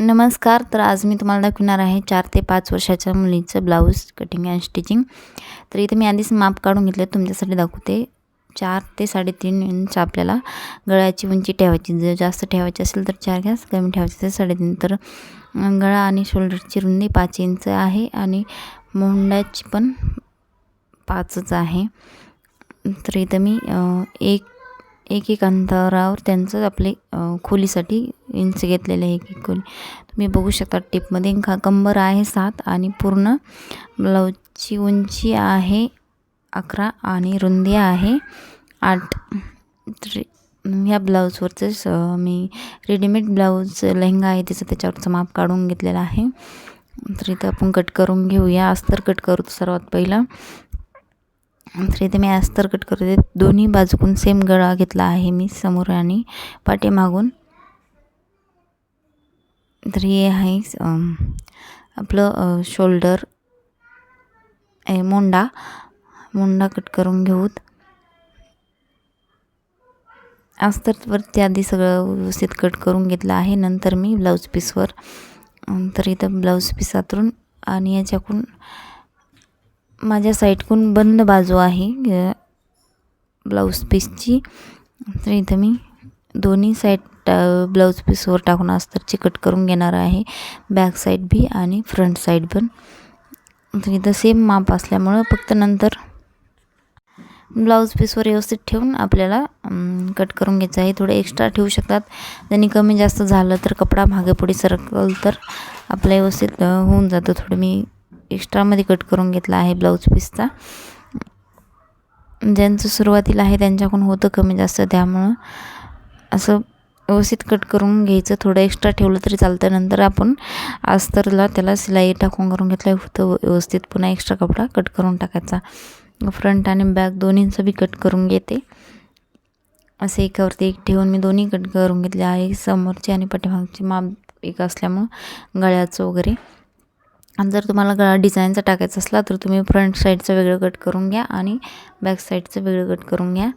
नमस्कार तर आज मी तुम्हाला दाखवणार आहे चार ते पाच वर्षाच्या मुलीचं ब्लाऊज कटिंग अँड स्टिचिंग तर इथे मी आधीच माप काढून घेतलं तुमच्यासाठी दाखवते. चार ते साडेतीन इंच आपल्याला गळ्याची उंची ठेवायची. जर जास्त ठेवायची असेल तर चार घ्या कमी ठेवायची असेल साडेतीन. तर गळा आणि शोल्डरची रुंदी पाच इंच आहे आणि मोंड्याची पण पाचच आहे. तर इथं मी एक एक एक अंतरावर त्यांचं आपले खोलीसाठी इंच घेतलेले आहे की कोणी तुम्ही बघू शकता टिपमध्ये खा कंबर आहे सात आणि पूर्ण ब्लाऊजची उंची आहे अकरा आणि रुंदी आहे आठ. तर ह्या ब्लाऊजवरचं मी रेडीमेड ब्लाऊज लेहंगा आहे तिचं त्याच्यावरचं माप काढून घेतलेलं आहे. तर इथं आपण कट करून घेऊया. अस्तर कट करू सर्वात पहिलं. तर इथे मी अस्तर कट करते. दोन्ही बाजूकून सेम गळा घेतला आहे मी समोर आणि पाठीमागून. तर हे आहे आपलं शोल्डर मोंडा. मोंडा कट करून घेऊत. वरती आधी सगळं व्यवस्थित कट करून घेतलं आहे. नंतर मी ब्लाऊज पीसवर तर इथं ब्लाऊज पीस आतरून आणि याच्याकडून माझ्या साईडकून बंद बाजू आहे ब्लाऊज पीसची तर इथं मी दोन्ही साईड ब्लाऊज पीसवर टाकून अस्तरचे कट करून घेणार आहे. बॅक साईड बी आणि फ्रंट साईड पण. इथं सेम माप असल्यामुळं फक्त नंतर ब्लाऊज पीसवर व्यवस्थित ठेवून आपल्याला कट करून घ्यायचं आहे. थोडं एक्स्ट्रा ठेवू शकतात. त्यांनी कमी जास्त झालं तर कपडा मागे पुढे सरकल तर आपल्या व्यवस्थित होऊन जातं. थोडं मी एक्स्ट्रामध्ये कट करून घेतला आहे ब्लाऊज पीसचा ज्यांचं सुरुवातीला आहे त्यांच्याकडून होतं कमी जास्त त्यामुळं असं व्यवस्थित कट करून घ्यायचं. थोडं एक्स्ट्रा ठेवलं तरी चालतं. नंतर आपण अस्तरला त्याला सिलाई टाकून करून घेतलं होतं व्यवस्थित पुन्हा एक्स्ट्रा कपडा कट करून टाकायचा. फ्रंट आणि बॅक दोन्हींचं बी कट करून घेते. असे एकावरती एक ठेवून मी दोन्ही कट करून घेतले. आहे समोरची आणि पाठीमागची माप एक असल्यामुळं गळ्याचं वगैरे. आणि जर तुम्हाला गळा डिझाईनचा टाकायचा असला तर तुम्ही फ्रंट साईडचं वेगळं कट करून घ्या आणि बॅक साईडचं वेगळं कट करून घ्या.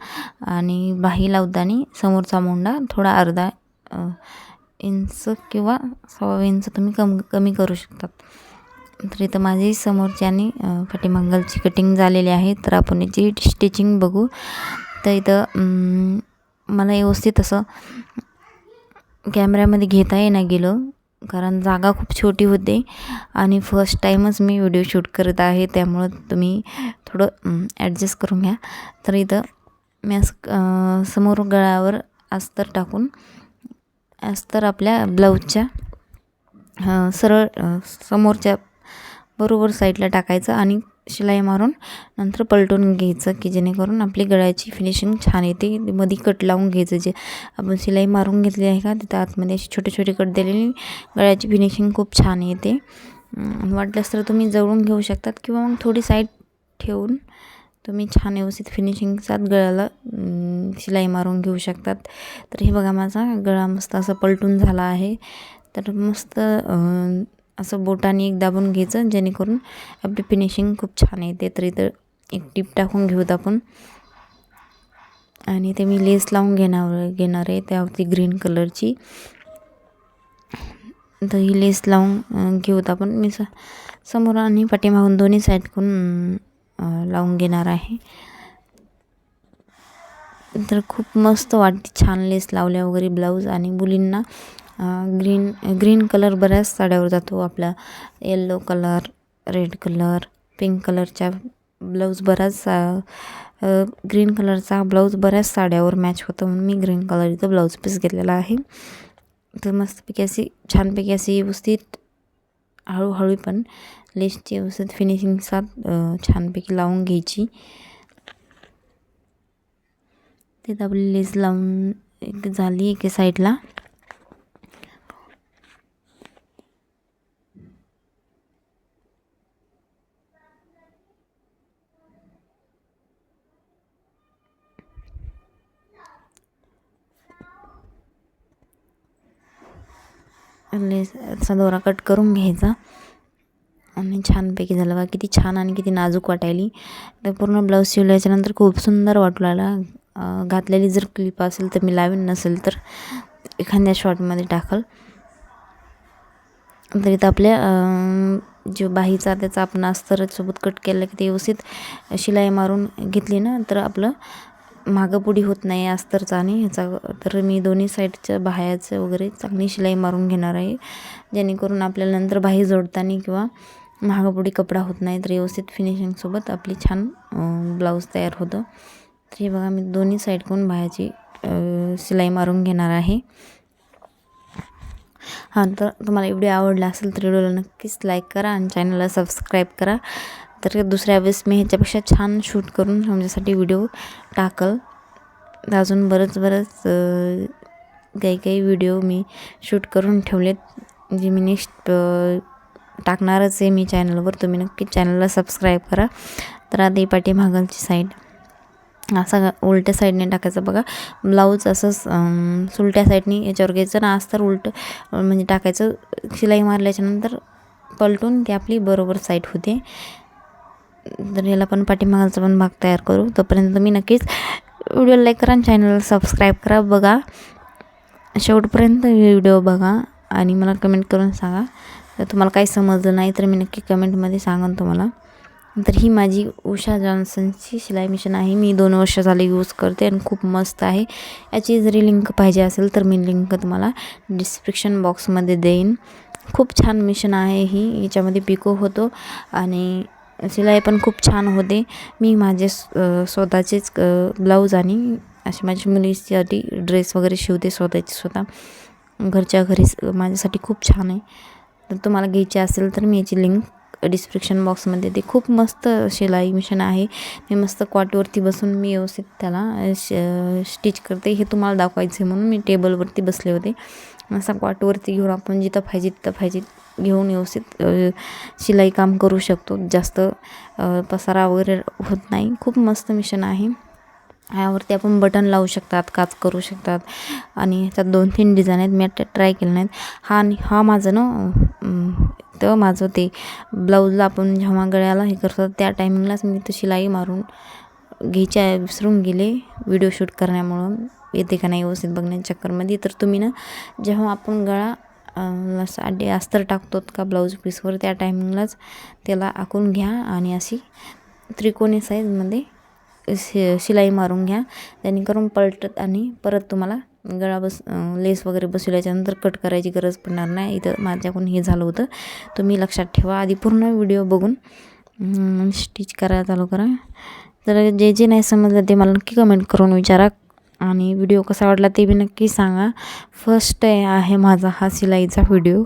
आणि बाही लावताना समोरचा मुंडा थोडा अर्धा इंच किंवा सव्वा इंच तुम्ही कम कमी करू शकता. तर इथं माझी समोरची आणि पाठीमागलची कटिंग झालेली आहे. तर आपण याची स्टिचिंग बघू. तर इथं मला व्यवस्थित असं कॅमेऱ्यामध्ये घेता येणं गेलं. कारण जागा खूप छोटी होते. आणि फर्स्ट टाईमच मी व्हिडिओ शूट करत आहे. त्यामुळं तुम्ही थोडं ॲडजस्ट करून घ्या. तर इथं मी असं समोर गळावर अस्तर टाकून अस्तर आपल्या ब्लाऊजच्या सरळ समोरच्या बरोबर साईडला टाकायचं आणि शिलाई मारून नंतर पलटून घ्यायचं की जेणेकरून आपली गळ्याची फिनिशिंग छान येते. मध्ये कट लावून घ्यायचं जे आपण शिलाई मारून घेतली आहे का तिथं आतमध्ये अशी छोटे छोटे कट दिलेली गळ्याची फिनिशिंग खूप छान येते. वाटलंच तर तुम्ही जवळून घेऊ शकतात किंवा मग थोडी साईड ठेवून तुम्ही छान व्यवस्थित फिनिशिंगचाच गळ्याला शिलाई मारून घेऊ शकतात. तर हे बघा माझा गळा मस्त असा पलटून झाला आहे. तर मस्त असं बोटाने एक दाबून घ्यायचं जेणेकरून आपली फिनिशिंग खूप छान येते तर इथं एक टीप टाकून घेऊत आपण. आणि ते मी लेस लावून घेणार घेणार आहे. त्यावरती ग्रीन कलरची तर ही लेस लावून घेऊत आपण. मी स समोर आणि पाठीमागून दोन्ही साईडकडून लावून घेणार आहे. तर खूप मस्त वाटते छान लेस लावल्या वगैरे ब्लाऊज आणि मुलींना. ग्रीन ग्रीन कलर बऱ्याच साड्यावर जातो. आपला yellow colour red colour pink कलरच्या ब्लाऊज बऱ्याच ग्रीन कलरचा ब्लाऊज बऱ्याच साड्यावर मॅच होतो. म्हणून मी ग्रीन कलरचा ब्लाऊज पीस घेतलेला आहे. तर मस्तपैकी अशी छानपैकी अशी व्यवस्थित हळूहळू पण लेसची व्यवस्थित फिनिशिंग साथ छानपैकी लावून घ्यायची. तिथं आपली लेस लावून एक झाली एके साईडला लेसचा दोरा कट करून घ्यायचा. आणि छानपैकी झालं. बा किती छान आणि किती नाजूक वाटायली. तर पूर्ण ब्लाऊज शिवल्याच्यानंतर खूप सुंदर वाटू लागला. घातलेली जर क्लिप असेल तर मी लावीन नसेल तर एखाद्या शॉर्टमध्ये टाकल. तर इथं आपल्या जो बाहीचा त्याचा आपण अस्तरसोबत कट केलं की ते व्यवस्थित शिलाई मारून घेतली ना तर आपलं मागंपुढी होत नाही अस्तरचा आणि ह्याचा तर मी दोन्ही साईडच्या बाह्याचं वगैरे चांगली शिलाई मारून घेणार आहे. जेणेकरून आपल्याला नंतर बाही जोडताना किंवा मागं कपडा होत नाही तर व्यवस्थित फिनिशिंगसोबत आपली छान ब्लाऊज तयार होतं. तर हे बघा मी दोन्ही साईडकडून बाह्याची शिलाई मारून घेणार आहे. हां तर तुम्हाला व्हिडिओ आवडला असेल तर व्हिडिओला नक्कीच लाईक करा आणि चॅनलला सबस्क्राईब करा. तर दुसऱ्या वेळेस मी ह्याच्यापेक्षा छान शूट करून तुमच्यासाठी व्हिडिओ टाकल. अजून बरंच बरंच काही काही व्हिडिओ मी शूट करून ठेवलेत जे मी नेक्स्ट टाकणारच आहे मी चॅनलवर तुम्ही नक्की चॅनलला सबस्क्राईब करा. तर आधी पाठीमागालची साईड असा उलट्या साईडने टाकायचं बघा. ब्लाऊज असंच सुलट्या साईडने याच्यावर घ्यायचं ना आज तर उलटं म्हणजे टाकायचं. शिलाई मारल्याच्यानंतर पलटून ती आपली बरोबर साईड होते. तर याला पण पाठीमागाचा पण भाग तयार करू. तोपर्यंत तुम्ही नक्कीच व्हिडिओ लाईक करा आणि चॅनलला सबस्क्राईब करा. बघा शेवटपर्यंत व्हिडिओ बघा आणि मला कमेंट करून सांगा. तर तुम्हाला काही समजलं नाही तर मी नक्की कमेंटमध्ये सांगेन तुम्हाला. तर ही माझी उषा जॉन्सनची शिलाई मिशन आहे. मी दोन वर्ष झाले यूज करते आणि खूप मस्त आहे. याची जरी लिंक पाहिजे असेल तर मी लिंक तुम्हाला डिस्क्रिप्शन बॉक्समध्ये देईन. खूप छान मिशन आहे ही. याच्यामध्ये पिको होतो आणि शिलाई पण खूप छान होते. मी माझे स्वतःचेच ब्लाऊज आणि अशी माझ्या मुलीसाठी ड्रेस वगैरे शिवते स्वतःची स्वतः. घरच्या घरीच माझ्यासाठी खूप छान आहे. तर तुम्हाला घ्यायची असेल तर मी याची लिंक डिस्क्रिप्शन बॉक्समध्ये ते खूप मस्त शिलाई मिशन आहे. मी मस्त क्वाटवरती बसून मी व्यवस्थित त्याला श स्टिच करते. हे तुम्हाला दाखवायचं आहे म्हणून मी टेबलवरती बसले होते. असा क्वाटवरती घेऊन आपण जिथं पाहिजे तिथं पाहिजे घेऊन व्यवस्थित शिलाई काम करू शकतो. जास्त पसारा वगैरे होत नाही. खूप मस्त मिशन आहे. ह्यावरती आपण बटन लावू शकतात काच करू शकतात. आणि ह्याच्यात दोन तीन डिझाईन आहेत. मी आता ट्राय केले नाहीत. हा हा माझं ना तर माझं ते ब्लाऊजला आपण जेव्हा गळ्याला हे करतो त्या टायमिंगलाच मी तर शिलाई मारून घ्यायच्या विसरून गेले व्हिडिओ शूट करण्यामुळं. येते का नाही व्यवस्थित बघण्याच्या चक्करमध्ये. तर तुम्ही ना जेव्हा आपण गळा साडे अस्तर टाकतोत का ब्लाऊज पीसवर त्या टायमिंगलाच त्याला आखून घ्या आणि अशी त्रिकोणी साईजमध्ये शि शिलाई मारून घ्या. जेणेकरून पलटत आणि परत तुम्हाला गळा बस लेस वगैरे बसवल्याच्यानंतर कट करायची गरज पडणार नाही. इथं माझ्याकडून हे झालं होतं. तुम्ही लक्षात ठेवा. आधी पूर्ण व्हिडिओ बघून स्टिच करायला चालू करा. तर जे जे नाही समजलं ते मला नक्की कमेंट करून विचारा. आणि व्हिडिओ कसा वाटला ते बी नक्की सांगा. फर्स्ट आहे माझा हा शिलाईचा व्हिडिओ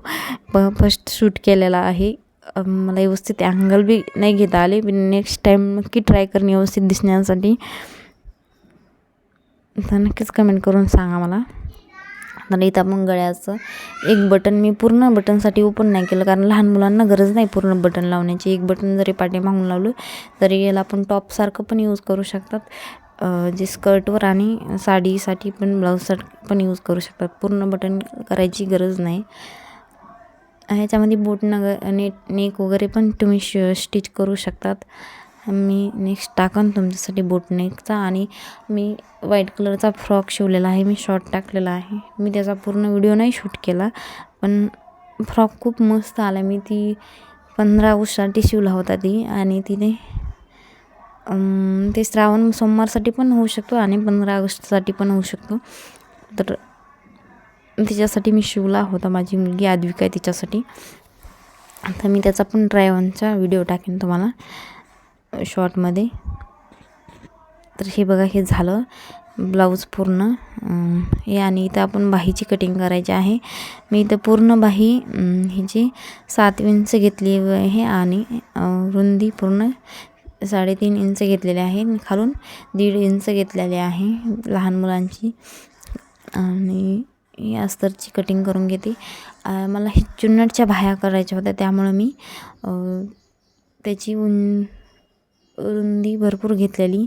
प फर्स्ट शूट केलेला आहे. मला व्यवस्थित अँगल बी नाही घेता आले. पण नेक्स्ट टाईम नक्की ट्राय करणे व्यवस्थित दिसण्यासाठी. तर नक्कीच कमेंट करून सांगा मला. तर इथं आपण गळ्याचं एक बटन मी पूर्ण बटनसाठी ओपन नाही केलं. कारण लहान मुलांना गरज नाही पूर्ण बटन लावण्याची. एक बटन जरी पाठीमागून लावलं तरी याला आपण टॉपसारखं पण यूज करू शकतात. जे स्कर्टवर आणि साडीसाठी पण ब्लाऊजसाठी पण यूज करू शकतात. पूर्ण बटन करायची गरज नाही. ह्याच्यामध्ये बोट नग नेट नेक वगैरे पण तुम्ही श स्टिच करू शकतात. मी नेक्स्ट टाकन तुमच्यासाठी बोट नेकचा आणि मी व्हाईट कलरचा फ्रॉक शिवलेला आहे. मी शॉर्ट टाकलेला आहे. मी त्याचा पूर्ण व्हिडिओ नाही शूट केला पण फ्रॉक खूप मस्त आला मी ती पंधरा ऑगस्टसाठी शिवला होता ती आणि तिने ते श्रावण सोमवारसाठी पण होऊ शकतो आणि पंधरा ऑगस्टसाठी पण होऊ शकतो. तर तिच्यासाठी मी शिवला होता. माझी मुलगी आद्विका आहे तिच्यासाठी. आता मी त्याचा पण ड्रायव्हनचा व्हिडिओ टाकेन तुम्हाला शॉर्टमध्ये. तर हे बघा हे झालं. ब्लाऊज पूर्ण हे आणि इथं आपण बाहीची कटिंग करायची आहे. मी इथं पूर्ण बाही हिची ह्याची सात इंच घेतली आहे आणि रुंदी पूर्ण साडेतीन इंच घेतलेले आहे खालून दीड इंच घेतलेले आहे. लहान मुलांची. आणि या अस्तरची कटिंग करून घेते. मला हे चुन्नटच्या बाह्या करायच्या होत्या. त्यामुळं मी त्याची उं रुंदी भरपूर घेतलेली.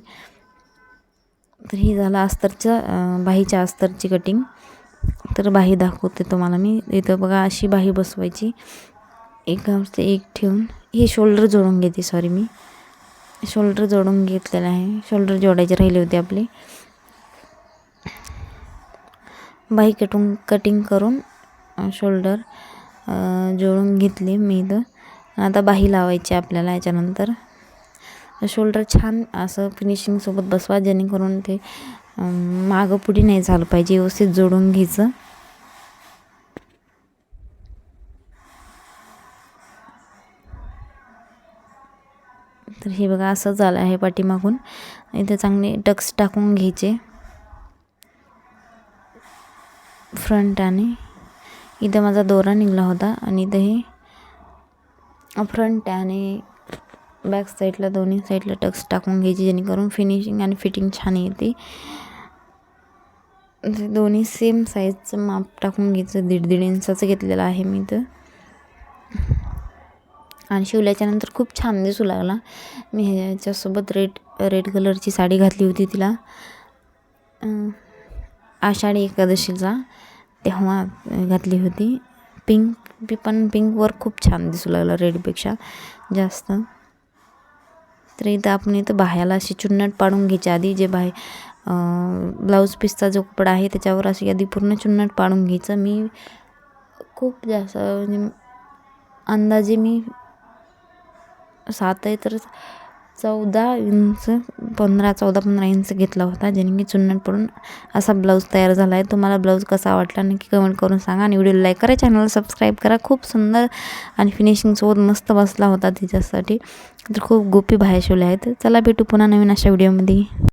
तर हे झालं अस्तरचं बाहीच्या अस्तरची कटिंग तर बाही दाखवते तुम्हाला मी. इथं बघा अशी बाही बसवायची. एक एक ठेवून. हे शोल्डर जोडून घेते सॉरी मी. शोल्डर जोडून घेतलेलं आहे. शोल्डर जोडायचे राहिले होते आपले. बाही कटून कटिंग करून शोल्डर जोडून घेतली मी इथं. आता बाही लावायची आपल्याला याच्यानंतर. शोल्डर छान असं फिनिशिंगसोबत बसवा जेणेकरून ते मागं पुढे नाही झालं पाहिजे. व्यवस्थित जोडून घ्यायचं. तर हे बघा असं झालं आहे पाठीमागून. इथे चांगले टक्स टाकून घ्यायचे. फ्रंट आणि इथं माझा दोरा निघला होता आणि इथं हे फ्रंट आणि बॅक साईडला दोन्ही साईडला टक्स टाकून घ्यायची जेणेकरून फिनिशिंग आणि फिटिंग छान येते. दोन्ही सेम साईजचं माप टाकून घ्यायचं दीड दीड इंचाचं घेतलेलं आहे मी इथं. आणि शिवल्याच्यानंतर खूप छान दिसू लागला. मी ह्याच्यासोबत रेड रेड कलरची साडी घातली होती तिला. आषाढी एकादशीचा तेव्हा घातली होती. पिंक बी पण पिंकवर खूप छान दिसू लागलं रेडपेक्षा जास्त. तर इथं आपण इथं बाह्याला अशी चुन्नट पाडून घ्यायची आधी जे बाहे ब्लाऊज पीसचा जो कपडा आहे त्याच्यावर अशी आधी पूर्ण चुन्नट पाडून घ्यायचं. मी खूप जास्त म्हणजे अंदाजे मी सात आहे तर चौदा इंच पंधरा चौदा पंधरा इंच घेतला होता ज्याने की चुन्नट पडून असा ब्लाऊज तयार झाला आहे. तुम्हाला ब्लाऊज कसा वाटला नक्की कमेंट करून सांगा आणि व्हिडिओला लाईक करा चॅनलला सबस्क्राईब करा. खूप सुंदर आणि फिनिशिंगसोबत मस्त बसला होता तिच्यासाठी. तर खूप गोपी बाहेर शिवल्या आहेत. चला भेटू पुन्हा नवीन अशा व्हिडिओमध्ये